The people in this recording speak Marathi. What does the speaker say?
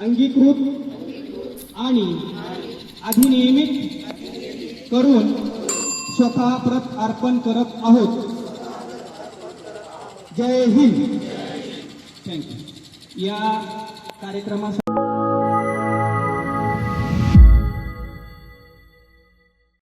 अंगीकृत आणि अधिनियमित करून स्वतः प्रत अर्पण करत आहोत. जय हिंद. थँक्यू या कार्यक्रमासाठी